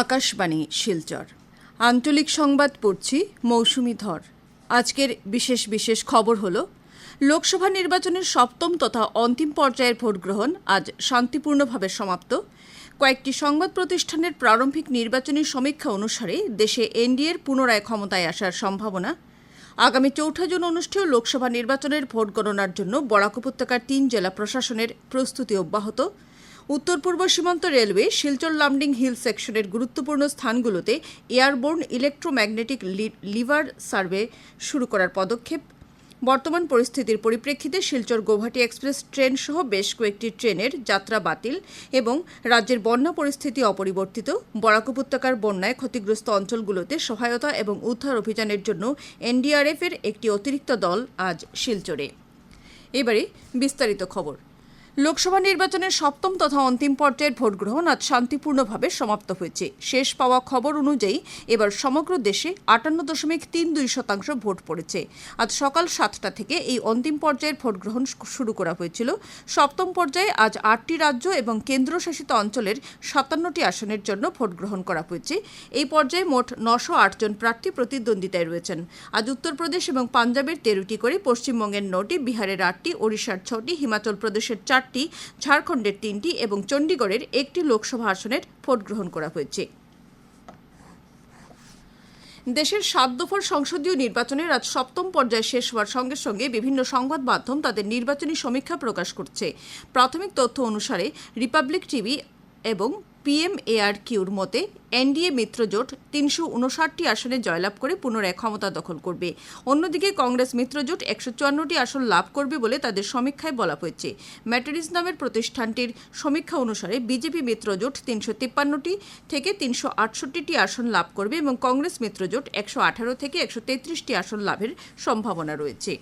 আকাশবাণী, শিলচর। আঞ্চলিক সংবাদ পড়ছি মৌসুমি ধর। আজকের বিশেষ বিশেষ খবর হল, লোকসভা নির্বাচনের সপ্তম তথা অন্তিম পর্যায়ের ভোট গ্রহণ আজ শান্তিপূর্ণভাবে সমাপ্ত। কয়েকটি সংবাদ প্রতিষ্ঠানের প্রারম্ভিক নির্বাচনী সমীক্ষা অনুসারে দেশে এনডিএর পুনরায় ক্ষমতায় আসার সম্ভাবনা। আগামী চৌঠা জুন অনুষ্ঠেয় লোকসভা নির্বাচনের ভোট গণনার জন্য বরাক উপত্যকার তিন জেলা প্রশাসনের প্রস্তুতি অব্যাহত। উত্তর পূর্ব সীমান্ত রেলওয়ে শিলচর লামডিং হিল সেকশনের গুরুত্বপূর্ণ স্থানগুলোতে এয়ারবোর্ন ইলেকট্রোম্যাগনেটিক লিভার সার্ভে শুরু করার পদক্ষেপ। বর্তমান পরিস্থিতির পরিপ্রেক্ষিতে শিলচর গৌহাটি এক্সপ্রেস ট্রেন সহ বেশ কয়েকটি ট্রেনের যাত্রা বাতিল এবং রাজ্যের বন্যা পরিস্থিতি অপরিবর্তিত। বরাক উপত্যকার বন্যায় ক্ষতিগ্রস্ত অঞ্চলগুলোতে সহায়তা এবং উদ্ধার অভিযানের জন্য এনডিআরএফ এর একটি অতিরিক্ত দল আজ শিলচরে। এবারে বিস্তারিত খবর। লোকসভা নির্বাচনের সপ্তম তথা অন্তিম পর্যায়ের ভোট গ্রহণ আজ শান্তিপূর্ণভাবে সমাপ্ত হয়েছে। শেষ পাওয়া খবর অনুযায়ী এবার সমগ্র দেশে আটান্ন দশমিক তিন দুই শতাংশ ভোট পড়েছে। আজ সকাল সাতটা থেকে এই অন্তিম পর্যায়ের ভোট গ্রহণ শুরু করা হয়েছিল। সপ্তম পর্যায়ে আজ আটটি রাজ্য এবং কেন্দ্রশাসিত অঞ্চলের সাতান্নটি আসনের জন্য ভোট গ্রহণ করা হয়েছে। এই পর্যায়ে মোট নশো আটজন প্রার্থী প্রতিদ্বন্দ্বিতায় রয়েছেন। আজ উত্তরপ্রদেশ এবং পাঞ্জাবের তেরোটি করে পশ্চিমবঙ্গের নটি, বিহারের আটটি, ওড়িশার ছটি, হিমাচল প্রদেশের চারটি ঝাড়খণ্ডের তিনটি এবং চণ্ডীগড়ের একটি লোকসভা আসনের ভোট গ্রহণ করা হয়েছে। দেশের সাত দফার সংসদীয় নির্বাচনের আজ সপ্তম পর্যায়ে শেষ হওয়ার সঙ্গে সঙ্গে বিভিন্ন সংবাদ মাধ্যম তাদের নির্বাচনী সমীক্ষা প্রকাশ করছে। প্রাথমিক তথ্য অনুসারে রিপাবলিক টিভি এবং পিএমএআর কিউর মতে, এনডিএ মিত্রজোট তিনশো উনষাটটি আসনে জয়লাভ করে পুনরায় ক্ষমতা দখল করবে। অন্যদিকে কংগ্রেস মিত্রজোট একশো চুয়ান্নটি আসন লাভ করবে বলে তাদের সমীক্ষায় বলা হয়েছে। ম্যাটারিজ নামের প্রতিষ্ঠানটির সমীক্ষা অনুসারে বিজেপি মিত্রজোট তিনশো তিপ্পান্নটি থেকে তিনশো আটষট্টিটি আসন লাভ করবে এবং কংগ্রেস মিত্রজোট একশো আঠারো থেকে একশো তেত্রিশটি আসন লাভের সম্ভাবনা রয়েছে।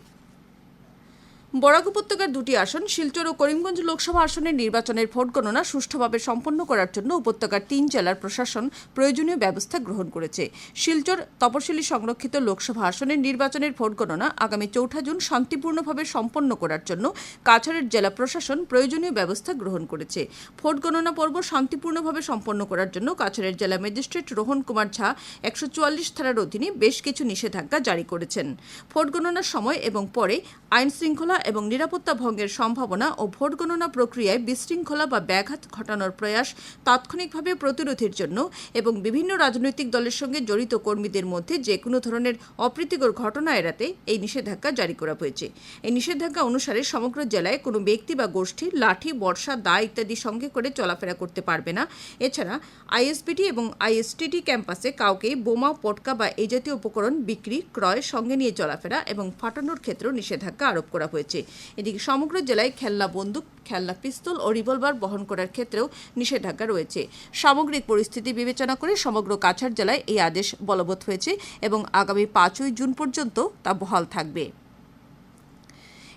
বরাক উপত্যকার দুটি আসন, শিলচর ও করিমগঞ্জ লোকসভা আসনের নির্বাচনের ভোট গণনা সুষ্ঠুভাবে সম্পন্ন করার জন্য উপত্যকার তিন জেলার প্রশাসন প্রয়োজনীয় ব্যবস্থা গ্রহণ করেছে। শিলচর তপশিলি সংরক্ষিত লোকসভা আসনের নির্বাচনের ভোট গণনা আগামী চৌঠা জুন শান্তিপূর্ণভাবে সম্পন্ন করার জন্য কাছাড়ের জেলা প্রশাসন প্রয়োজনীয় ব্যবস্থা গ্রহণ করেছে। ভোট গণনা পর্ব শান্তিপূর্ণভাবে সম্পন্ন করার জন্য কাছাড়ের জেলা ম্যাজিস্ট্রেট রোহন কুমার ঝা একশো চুয়াল্লিশ ধারার অধীনে বেশ কিছু নিষেধাজ্ঞা জারি করেছেন। ভোট গণনার সময় এবং পরে আইন শৃঙ্খলা এবং নিরাপত্তা ভঙ্গের সম্ভাবনা ও ভোট গণনা প্রক্রিয়ায় বিশৃঙ্খলা বা ব্যাঘাত ঘটানোর প্রয়াস তাৎক্ষণিকভাবে প্রতিরোধের জন্য এবং বিভিন্ন রাজনৈতিক দলের সঙ্গে জড়িত কর্মীদের মধ্যে যে কোনো ধরনের অপ্রীতিকর ঘটনা এড়াতে এই নিষেধাজ্ঞা জারি করা হয়েছে। এই নিষেধাজ্ঞা অনুসারে সমগ্র জেলায় কোনো ব্যক্তি বা গোষ্ঠী লাঠি, বর্ষা, দা ইত্যাদি সঙ্গে করে চলাফেরা করতে পারবে না। এছাড়া আইএসপিটি এবং আইএসটিটি ক্যাম্পাসে কাউকে বোমা, পটকা বা এই জাতীয় উপকরণ বিক্রি, ক্রয়, সঙ্গে নিয়ে চলাফেরা এবং ফাটানোর ক্ষেত্রেও নিষেধাজ্ঞা আরোপ করা হয়েছে। এদিকে সমগ্র জেলায় খেলনা বন্দুক, খেলনা পিস্তল ও রিভলভার বহন করার ক্ষেত্রেও নিষেধাজ্ঞা রয়েছে। সামগ্রিক পরিস্থিতি বিবেচনা করে সমগ্র কাছাড় জেলায় এই আদেশ বলবৎ হয়েছে এবং আগামী পাঁচই জুন পর্যন্ত তা বহাল থাকবে।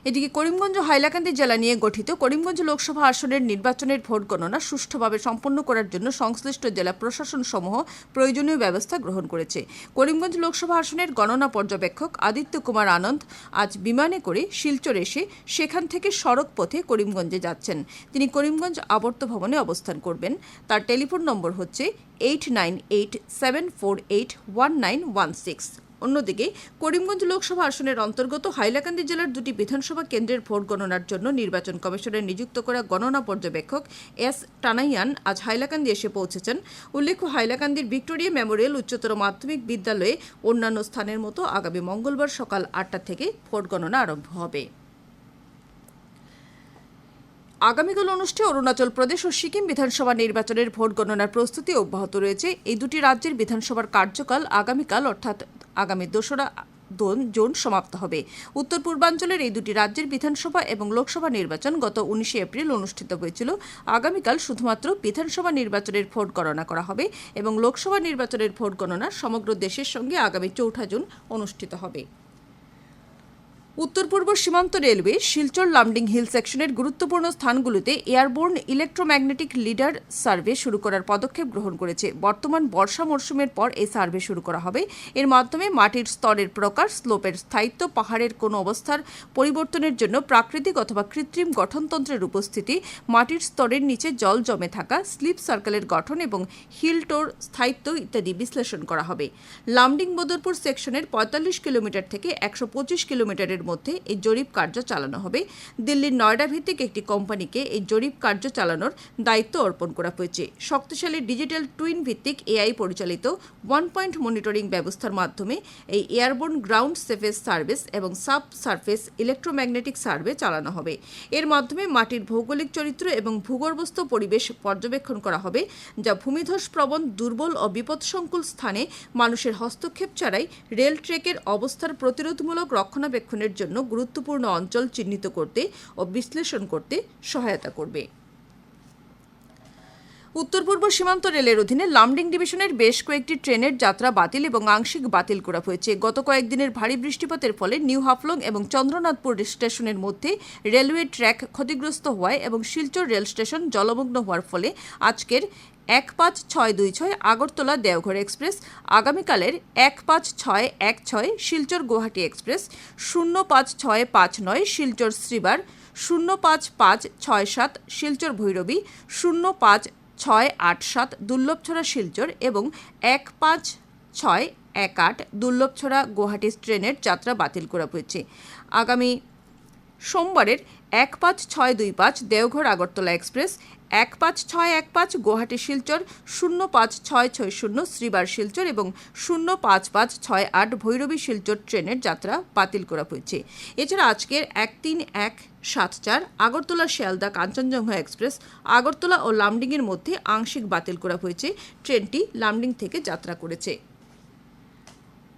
এদিকে করিমগঞ্জ হাইলাকান্দি জেলা নিয়ে গঠিত করিমগঞ্জ লোকসভা আসনের নির্বাচনের ভোট গণনা সুষ্ঠুভাবে সম্পন্ন করার জন্য সংশ্লিষ্ট জেলা প্রশাসন সমূহ প্রয়োজনীয় ব্যবস্থা গ্রহণ করেছে। করিমগঞ্জ লোকসভা আসনের গণনা পর্যবেক্ষক আদিত্য কুমার আনন্দ আজ বিমানে করে শিলচর এসে সেখান থেকে সড়ক পথে করিমগঞ্জে যাচ্ছেন। তিনি করিমগঞ্জ আবর্ত ভবনে অবস্থান করবেন। তার টেলিফোন নম্বর হচ্ছে eight nine eight seven four eight one nine one six অন্যদিকে করিমগঞ্জ লোকসভা আসনের অন্তর্গত হাইলাকান্দি জেলার দুটি বিধানসভা কেন্দ্রের ভোট গণনার জন্য নির্বাচন কমিশনের নিযুক্ত করা গণনা পর্যবেক্ষক এস টানাইয়ান আজ হাইলাকান্দি এসে পৌঁছেছেন। উল্লেখ্য, হাইলাকান্দির ভিক্টোরিয়া মেমোরিয়াল উচ্চতর মাধ্যমিক বিদ্যালয়ে অন্যান্য স্থানের মতো আগামী মঙ্গলবার সকাল আটটা থেকে ভোট গণনা আরম্ভ হবে। আগামীকাল অনুষ্ঠেয় অরুণাচল প্রদেশ ও সিকিম বিধানসভা নির্বাচনের ভোট গণনার প্রস্তুতি অব্যাহত রয়েছে। এই দুটি রাজ্যের বিধানসভার কার্যকাল আগামীকাল, অর্থাৎ আগামী দোসরা জোন সমাপ্ত হবে। উত্তর পূর্বাঞ্চলের এই দুটি রাজ্যের বিধানসভা এবং লোকসভা নির্বাচন গত উনিশে এপ্রিল অনুষ্ঠিত হয়েছিল। আগামীকাল শুধুমাত্র বিধানসভা নির্বাচনের ভোট গণনা করা হবে এবং লোকসভা নির্বাচনের ভোট গণনা সমগ্র দেশের সঙ্গে আগামী চৌঠা জুন অনুষ্ঠিত হবে। উত্তর পূর্ব সীমান্ত রেলওয়ে শিলচর লামডিং হিল সেকশনের গুরুত্বপূর্ণ স্থানগুলিতে এয়ারবোর্ন ইলেকট্রোম্যাগনেটিক লিডার সার্ভে শুরু করার পদক্ষেপ গ্রহণ করেছে। বর্তমান বর্ষা মরশুমের পর এই সার্ভে শুরু করা হবে। এর মাধ্যমে মাটির স্তরের প্রকার, স্লোপের স্থায়িত্ব, পাহাড়ের কোনো অবস্থার পরিবর্তনের জন্য প্রাকৃতিক অথবা কৃত্রিম গঠনতন্ত্রের উপস্থিতি, মাটির স্তরের নিচে জল জমে থাকা, স্লিপ সার্কেলের গঠন এবং হিল টোর স্থায়িত্ব ইত্যাদি বিশ্লেষণ করা হবে। লামডিং বদরপুর সেকশনের পঁয়তাল্লিশ কিলোমিটার থেকে একশো পঁচিশ কিলোমিটারের মধ্যে এই জরিপ কার্য চালানো হবে। দিল্লির নয়ডা ভিত্তিক একটি কোম্পানিকে এই জরিপ কার্য চালানোর দায়িত্ব অর্পণ করা হয়েছে। শক্তিশালী ডিজিটাল টুইন ভিত্তিক এআই পরিচালিত ওয়ান পয়েন্ট মনিটরিং ব্যবস্থার মাধ্যমে এই এয়ারবোর্ন গ্রাউন্ড সেফেস সার্ভিস এবং সাব সার্ফেস ইলেকট্রোম্যাগনেটিক সার্ভে চালানো হবে। এর মাধ্যমে মাটির ভৌগোলিক চরিত্র এবং ভূগর্ভস্থ পরিবেশ পর্যবেক্ষণ করা হবে, যা ভূমিধস প্রবণ, দুর্বল ও বিপদসংকুল স্থানে মানুষের হস্তক্ষেপ ছাড়াই রেল ট্রেকের অবস্থার প্রতিরোধমূলক রক্ষণাবেক্ষণের জন্য গুরুত্বপূর্ণ অঞ্চল চিহ্নিত করতে ও বিশ্লেষণ করতে সহায়তা করবে। উত্তর পূর্ব সীমান্ত রেলের অধীনে লামডিং ডিভিশনের বেশ কয়েকটি ট্রেনের যাত্রা বাতিল এবং আংশিক বাতিল করা হয়েছে। গত কয়েকদিনের ভারী বৃষ্টিপাতের ফলে নিউ হাফলং এবং চন্দ্রনাথপুর স্টেশনের মধ্যে রেলওয়ে ট্র্যাক ক্ষতিগ্রস্ত হওয়ায় এবং শিলচর রেল স্টেশন জলমগ্ন হওয়ার ফলে আজকের এক পাঁচ ছয় দুই ছয়, আগরতলা দেওঘর এক্সপ্রেস, আগামীকালের এক পাঁচ ছয় এক ছয়, শিলচর গুয়াহাটি এক্সপ্রেস, শূন্য পাঁচ ছয় পাঁচ নয়, শিলচর শ্রীবার, শূন্য পাঁচ পাঁচ ছয় সাত, শিলচর ভৈরবী, শূন্য পাঁচ ছয় আট সাত, দুর্লভছড়া শিলচর এবং এক পাঁচ ছয় এক আট, দুর্লভছড়া গুয়াহাটি ট্রেনের যাত্রা বাতিল করা হয়েছে। আগামী সোমবারের এক পাঁচ ছয় দুই পাঁচ, দেওঘর আগরতলা এক্সপ্রেস এক পাঁচ ছয়, এক পাঁচ গুয়াহাটি শিলচর, শূন্য পাঁচ ছয় ছয় শূন্য শ্রীবার শিলচর এবং শূন্য পাঁচ পাঁচ ছয় আট ভৈরবী শিলচর ট্রেনের যাত্রা বাতিল করা হয়েছে। এছাড়া আজকের এক তিন এক সাত চার আগরতলা শিয়ালদা কাঞ্চনজঙ্ঘা এক্সপ্রেস, আগরতলা ও লামডিংয়ের মধ্যে আংশিক বাতিল করা হয়েছে। ট্রেনটি লামডিং থেকে যাত্রা করেছে।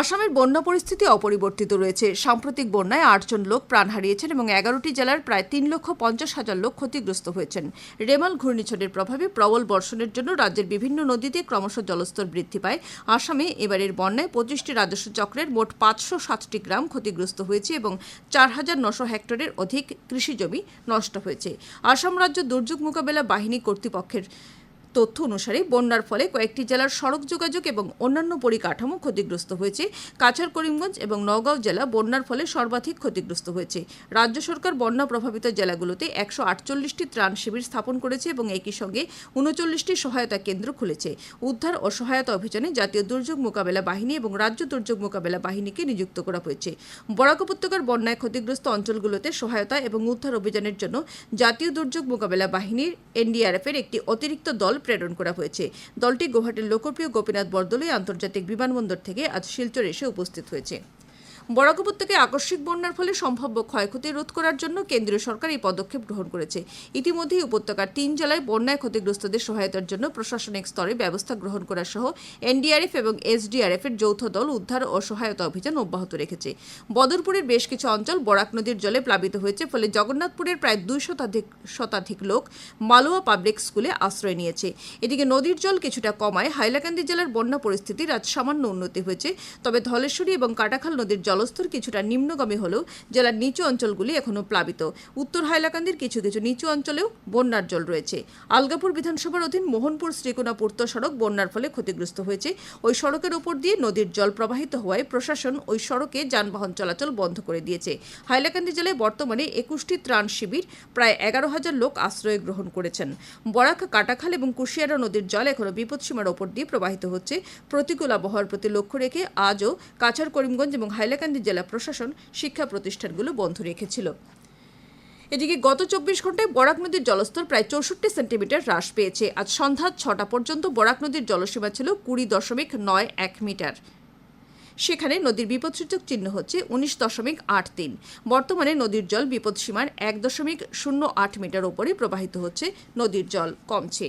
আসামের বন্যা পরিস্থিতি অপরিবর্তিত রয়েছে। সাম্প্রতিক বন্যায় আটজন লোক প্রাণ হারিয়েছেন এবং এগারোটি জেলার প্রায় তিন লক্ষ পঞ্চাশ হাজার লোক ক্ষতিগ্রস্ত হয়েছেন। রেমাল ঘূর্ণিঝড়ের প্রভাবে প্রবল বর্ষণের জন্য রাজ্যের বিভিন্ন নদীতে ক্রমশ জলস্তর বৃদ্ধি পায়। আসামে এবারের বন্যায় পঁচিশটি রাজস্ব চক্রের মোট পাঁচশো সাতটি গ্রাম ক্ষতিগ্রস্ত হয়েছে এবং চার হাজার নশো হেক্টরের অধিক কৃষিজমি নষ্ট হয়েছে। আসাম রাজ্য দুর্যোগ মোকাবেলা বাহিনী কর্তৃপক্ষের তথ্য অনুসারে বন্যার ফলে কয়েকটি জেলার সড়ক যোগাযোগ এবং অন্যান্য পরিকাঠামো ক্ষতিগ্রস্ত হয়েছে। কাছাড়, করিমগঞ্জ এবং নওগাঁও জেলা বন্যার ফলে সর্বাধিক ক্ষতিগ্রস্ত হয়েছে। রাজ্য সরকার বন্যা প্রভাবিত জেলাগুলোতে একশো আটচল্লিশটি ত্রাণ শিবির স্থাপন করেছে এবং একই সঙ্গে উনচল্লিশটি সহায়তা কেন্দ্র খুলেছে। উদ্ধার ও সহায়তা অভিযানে জাতীয় দুর্যোগ মোকাবেলা বাহিনী এবং রাজ্য দুর্যোগ মোকাবেলা বাহিনীকে নিযুক্ত করা হয়েছে। বরাক উপত্যকার বন্যায় ক্ষতিগ্রস্ত অঞ্চলগুলোতে সহায়তা এবং উদ্ধার অভিযানের জন্য জাতীয় দুর্যোগ মোকাবেলা বাহিনীর এনডিআরএফের একটি অতিরিক্ত দল প্রেরণ করা হয়েছে। দলটি গৌহাটির লোকপ্রিয় গোপীনাথ বরদলৈ আন্তর্জাতিক বিমানবন্দর থেকে আজ শিলচর এসে উপস্থিত হয়েছে। বরাক উপত্যকায় আকস্মিক বন্যার ফলে সম্ভাব্য ক্ষয়ক্ষতি রোধ করার জন্য কেন্দ্রীয় সরকার এই পদক্ষেপ গ্রহণ করেছে। ইতিমধ্যেই উপত্যকার তিন জেলায় বন্যায় ক্ষতিগ্রস্তদের সহায়তার জন্য প্রশাসনিক স্তরে ব্যবস্থা গ্রহণ করা সহ এনডিআরএফ এবং এসডিআরএফ এর যৌথ দল উদ্ধার ও সহায়তা অভিযান অব্যাহত রেখেছে। বদরপুরের বেশ কিছু অঞ্চল বরাক নদীর জলে প্লাবিত হয়েছে, ফলে জগন্নাথপুরের প্রায় দুই শতাধিক শতাধিক লোক মালোয়া পাবলিক স্কুলে আশ্রয় নিয়েছে। এদিকে নদীর জল কিছুটা কমায় হাইলাকান্দি জেলার বন্যা পরিস্থিতির আজ সামান্য উন্নতি হয়েছে, তবে ধলেশ্বরী এবং কাটাখাল নদীর জলস্তর কিছুটা নিম্নগামী হলেও জেলার নিচু অঞ্চলগুলি এখনও প্লাবিত। উত্তর হাইলাকান্দির কিছু কিছু নিচু অঞ্চলেও বন্যার জল রয়েছে। আলগাপুর বিধানসভার অধীন মোহনপুর শ্রীকোনা পূর্ত সড়ক বন্যার ফলে ক্ষতিগ্রস্ত হয়েছে। ওই সড়কের ওপর দিয়ে নদীর জল প্রবাহিত হওয়ায় প্রশাসন ওই সড়কে যানবাহন চলাচল বন্ধ করে দিয়েছে। হাইলাকান্দি জেলায় বর্তমানে একুশটি ত্রাণ শিবির, প্রায় এগারো হাজার লোক আশ্রয় গ্রহণ করেছেন। বরাক, কাটাখাল এবং কুশিয়ারা নদীর জল এখনও বিপদসীমার ওপর দিয়ে প্রবাহিত হচ্ছে। প্রতিকূল আবহাওয়ার প্রতি লক্ষ্য রেখে আজও কাছাড়, করিমগঞ্জ এবং হাইলাকান্দি জেলা প্রশাসন শিক্ষা প্রতিষ্ঠানগুলো বন্ধ রেখেছিল। এদিকে গত চব্বিশ ঘন্টায় বরাক নদীর জলস্তর প্রায় চৌষট্টি সেন্টিমিটার হ্রাস পেয়েছে। আজ সন্ধ্যা ছটা পর্যন্ত বরাক নদীর জলসীমা ছিল কুড়ি দশমিক নয় এক মিটার। সেখানে নদীর বিপদসূচক চিহ্ন হচ্ছে উনিশ দশমিক আট তিন। বর্তমানে নদীর জল বিপদসীমার এক দশমিক শূন্য আট মিটার ওপরে প্রবাহিত হচ্ছে। নদীর জল কমছে।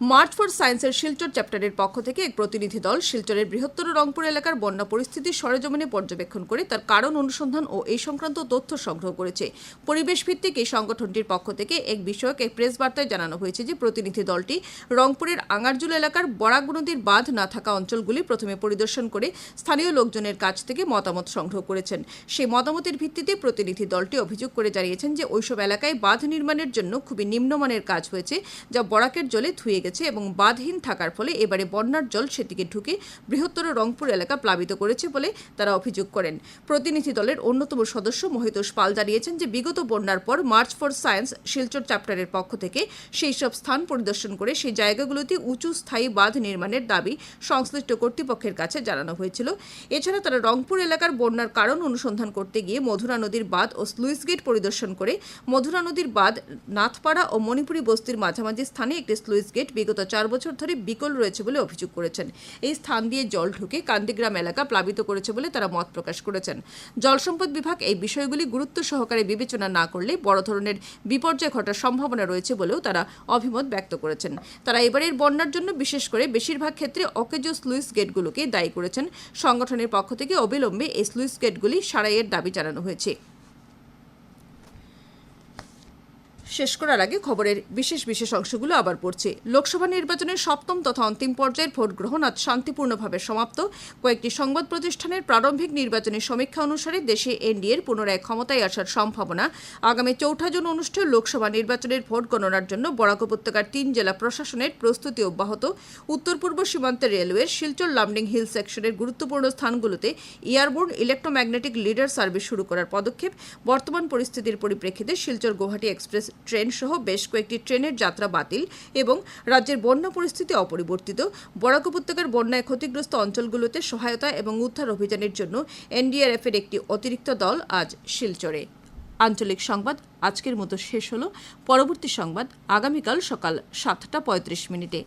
মার্চ ফর সায়েন্সের শিলচর চ্যাপ্টারের পক্ষ থেকে এক প্রতিনিধি দল শিলচরের বৃহত্তর রংপুর এলাকার বন্যা পরিস্থিতি সরেজমিনে পর্যবেক্ষণ করে তার কারণ অনুসন্ধান ও এই সংক্রান্ত তথ্য সংগ্রহ করেছে। পরিবেশ ভিত্তিক এই সংগঠনটির পক্ষ থেকে এক বিষয়ক এক প্রেস বার্তায় জানানো হয়েছে যে প্রতিনিধি দলটি রংপুরের আঙারজুল এলাকার বরাক নদীর বাঁধ না থাকা অঞ্চলগুলি প্রথমে পরিদর্শন করে স্থানীয় লোকজনের কাছ থেকে মতামত সংগ্রহ করেছেন। সেই মতামতের ভিত্তিতে প্রতিনিধি দলটি অভিযোগ করে জানিয়েছেন যে ওইসব এলাকায় বাঁধ নির্মাণের জন্য খুবই নিম্নমানের কাজ হয়েছে, যা বরাকের জলে ধুয়ে গেছে এবং বাঁধহীন থাকার ফলে এবারে বন্যার জল সেদিকে ঢুকে বৃহত্তর রংপুর এলাকা প্লাবিত করেছে বলে তারা অভিযোগ করেন। প্রতিনিধি দলের অন্যতম সদস্য মহিতোষ পাল জানিয়েছেন যে, বিগত বন্যার পর মার্চ ফর সায়েন্স শিলচর চ্যাপ্টারের পক্ষ থেকে সেই সব স্থান পরিদর্শন করে সেই জায়গাগুলোতে উঁচু স্থায়ী বাঁধ নির্মাণের দাবি সংশ্লিষ্ট কর্তৃপক্ষের কাছে জানানো হয়েছিল। এছাড়া তারা রংপুর এলাকার বন্যার কারণ অনুসন্ধান করতে গিয়ে মধুরা নদীর বাঁধ ও স্লুইস গেট পরিদর্শন করে মধুরা নদীর বাঁধ নাথপাড়া ও মণিপুরী বস্তির মাঝামাঝি স্থানে একটি স্লুইস গেট বিগত চার বছর ধরে বিকল রয়েছে বলে অভিযোগ করেছেন। এই স্থান দিয়ে জল ঢুকে কান্দিগ্রাম এলাকা প্লাবিত করেছে বলে তারা মত প্রকাশ করেছেন। জল সম্পদ বিভাগ এই বিষয়গুলি গুরুত্ব সহকারে বিবেচনা না করলে বড় ধরনের বিপর্যয় ঘটার সম্ভাবনা রয়েছে বলেও তারা অভিমত ব্যক্ত করেছেন। তারা এবারের বন্যার জন্য বিশেষ করে বেশিরভাগ ক্ষেত্রে অকেজো স্লুইস গেটগুলোকে দায়ী করেছেন। সংগঠনের পক্ষ থেকে অবিলম্বে এই স্লুইস গেটগুলি সারাইয়ের দাবি জানানো হয়েছে। শেষ করার আগে খবরের বিশেষ বিশেষ অংশগুলো আবার পড়ছে। লোকসভা নির্বাচনের সপ্তম তথা অন্তিম পর্যায়ের ভোট গ্রহণ আজ শান্তিপূর্ণভাবে সমাপ্ত। কয়েকটি সংবাদ প্রতিষ্ঠানের প্রারম্ভিক নির্বাচনী সমীক্ষা অনুসারে দেশে এনডিএর পুনরায় ক্ষমতায় আসার সম্ভাবনা। আগামী চৌঠা জুন অনুষ্ঠেয় লোকসভা নির্বাচনের ভোট গণনার জন্য বরাক উপত্যকার তিন জেলা প্রশাসনের প্রস্তুতি অব্যাহত। উত্তর পূর্ব সীমান্তে রেলওয়ের শিলচর লামডিং হিল সেকশনের গুরুত্বপূর্ণ স্থানগুলোতে এয়ারবোর্ন ইলেকট্রোম্যাগনেটিক লিডার সার্ভিস শুরু করার পদক্ষেপ। বর্তমান পরিস্থিতির পরিপ্রেক্ষিতে শিলচর গুয়াহাটি এক্সপ্রেস ট্রেন সহ বেশ কয়েকটি ট্রেনের যাত্রা বাতিল এবং রাজ্যের বন্যা পরিস্থিতি অপরিবর্তিত। বরাক উপত্যকার বন্যায় ক্ষতিগ্রস্ত অঞ্চলগুলোতে সহায়তা এবং উদ্ধার অভিযানের জন্য এনডিআরএফ এর একটি অতিরিক্ত দল আজ শিলচরে। আঞ্চলিক সংবাদ, আজকের মতো শেষ হলো। পরবর্তী সংবাদ আগামীকাল সকাল সাতটা পঁয়ত্রিশ মিনিটে।